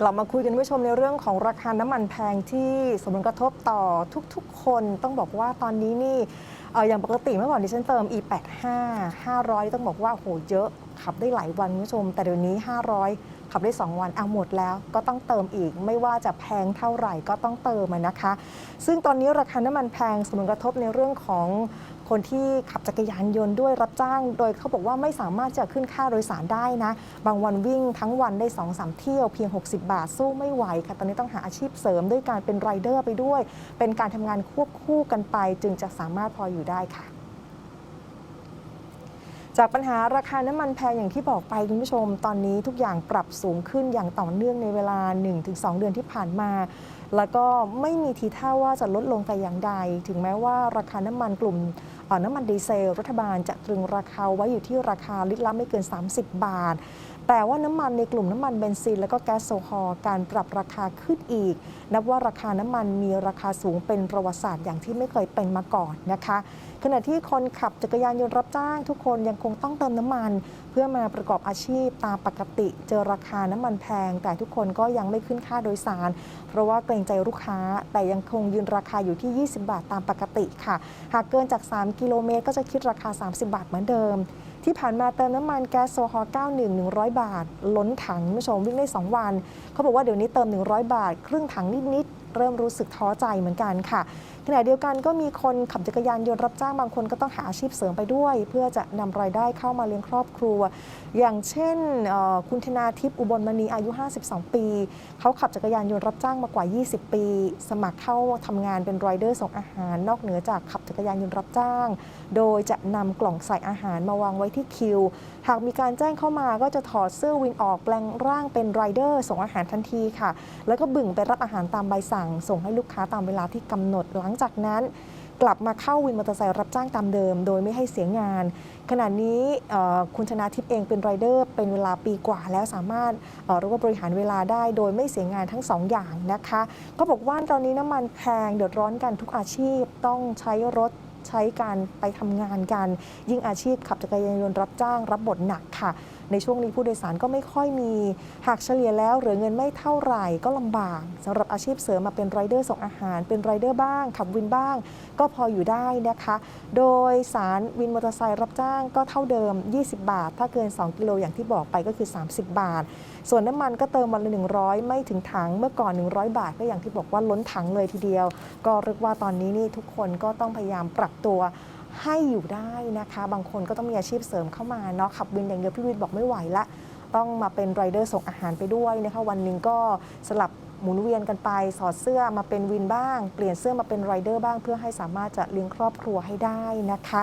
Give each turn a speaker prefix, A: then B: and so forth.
A: กลับมาคุยกันผู้ชมในเรื่องของราคาน้ำมันแพงที่สมผลกระทบต่อทุกๆ คนต้องบอกว่าตอนนี้นี่เอ่ออย่างปกติเมื่อก่อนดิฉันเติม e85 500 ต้องบอกว่าโหเยอะ ขับได้หลายวันคุณผู้ชม แต่เดี๋ยวนี้ 500 ขับได้ 2 วันเอาหมดแล้ว ก็ต้องเติมอีก ไม่ว่าจะแพงเท่าไหร่ก็ต้องเติมนะคะ ซึ่งตอนนี้ราคาน้ำมันแพงสมผลกระทบในเรื่องของคนที่ขับจักรยานยนต์ด้วยรับจ้าง โดยเขาบอกว่าไม่สามารถจะขึ้นค่าโดยสารได้นะ บางวันวิ่งทั้งวันได้2อสเที่ยวเพียง 60 บาทสู้ไม่ไหวค่ะ ตอนนี้ต้องหาอาชีพเสริมด้วยการเป็นไรเดอร์ไปด้วย เป็นการทำงานควบคู่กันไป จึงจะสามารถพออยู่ได้ค่ะ จากปัญหาราคาน้ำมันแพงอย่างที่บอกไปคุณผู้ชม ตอนนี้ทุกอย่างปรับสูงขึ้นอย่างต่อเนื่องในเวลา 1-2 เดือนที่ผ่านมา แล้วก็ไม่มีทีท่าว่าจะลดลงแต่อย่างใด ถึงแม้ว่าราคาน้ำมันกลุ่มน้ำมันดีเซล รัฐบาลจะตรึงราคาไว้อยู่ที่ราคาลิตรละไม่เกิน 30 บาท แต่ว่าน้ำมันในกลุ่มน้ำมันเบนซิน และก็แก๊สโซฮอล์การปรับราคาขึ้นอีก นับว่าราคาน้ำมันมีราคาสูงเป็นประวัติศาสตร์อย่างที่ไม่เคยเป็นมาก่อนนะคะ ขณะที่คนขับจักรยานยนต์รับจ้าง ทุกคนยังคงต้องเติมน้ำมัน เพื่อมาประกอบอาชีพตามปกติ เจอราคาน้ำมันแพง แต่ทุกคนก็ยังไม่ขึ้นค่าโดยสาร เพราะว่าเกรงใจลูกค้า แต่ยังคงยืนราคาอยู่ที่ 20 บาทตามปกติค่ะ หากเกินจาก 3 กิโลเมตร ก็จะคิดราคา 30 บาทเหมือนเดิม ที่ผ่านมาเติมน้ำมันแก๊สโซฮอล์91 100 บาท ล้นถังคุณผู้ชมวิ่งได้ 2 วัน เขาบอกว่าเดี๋ยวนี้เติม 100 บาท ครึ่งถังนิดๆ เริ่มรู้สึกท้อใจเหมือนกันค่ะขณะเดียวกันก็มีคนขับจักรยานยนต์รับจ้างบางคนก็ต้องหาอาชีพเสริมไปด้วย เพื่อจะนำรายได้เข้ามาเลี้ยงครอบครัว อย่างเช่นคุณธนาทิพย์อุบลมณีอายุ 52 ปี เขาขับจักรยานยนต์รับจ้างมากว่า 20 ปี สมัครเข้าทำงานเป็นไรเดอร์ส่งอาหาร นอกเหนือจากขับจักรยานยนต์รับจ้าง โดยจะนำกล่องใส่อาหารมาวางไว้ที่คิว หากมีการแจ้งเข้ามาก็จะถอดเสื้อวินออกแปลงร่างเป็นไรเดอร์ส่งอาหารทันทีค่ะ แล้วก็บึ่งไปรับอาหารตามใบสั่งส่งให้ลูกค้าตามเวลาที่กำหนด หลังจากนั้น กลับมาเข้าวินมอเตอร์ไซค์รับจ้างตามเดิม โดยไม่ให้เสียงาน ขณะนี้คุณชนาทิพย์เองเป็นไรเดอร์ เป็นเวลาปีกว่าแล้วสามารถรู้ว่าบริหารเวลาได้โดยไม่เสียงานทั้งสองอย่างนะคะ ก็บอกว่าตอนนี้น้ำมันแพงเดือดร้อนกันทุกอาชีพต้องใช้รถ ใช้การไปทำงานกัน ยิ่งอาชีพขับจักรยานยนต์รับจ้างรับบทหนักค่ะ ในช่วงนี้ผู้โดยสารก็ไม่ค่อยมี หากเฉลี่ยแล้วเหลือเงินไม่เท่าไหร่ก็ลำบากสำหรับอาชีพเสริมมาเป็นไรเดอร์ส่งอาหาร เป็นไรเดอร์บ้าง ขับวินบ้าง ก็พออยู่ได้นะคะ โดยสารวินมอเตอร์ไซค์รับจ้างก็เท่าเดิม 20 บาท ถ้าเกิน 2 กิโลอย่างที่บอกไปก็คือ 30 บาท ส่วนน้ำมันก็เติมวันละ100 ไม่ถึงถังเมื่อก่อน 100 บาท ก็อย่างที่บอกว่าล้นถังเลยทีเดียว ก็เรียกว่าตอนนี้นี่ทุกคนก็ต้องพยายามปรัรับตัวให้อยู่ได้นะคะ บางคนก็ต้องมีอาชีพเสริมเข้ามาเนาะขับวินอย่างเดียวพี่วินบอกไม่ไหวละต้องมาเป็นไรเดอร์ส่งอาหารไปด้วยนะคะวันหนึ่งก็สลับหมุนเวียนกันไปสอดเสื้อมาเป็นวินบ้าง เปลี่ยนเสื้อมาเป็นไรเดอร์บ้าง เพื่อให้สามารถจะเลี้ยงครอบครัวให้ได้นะคะ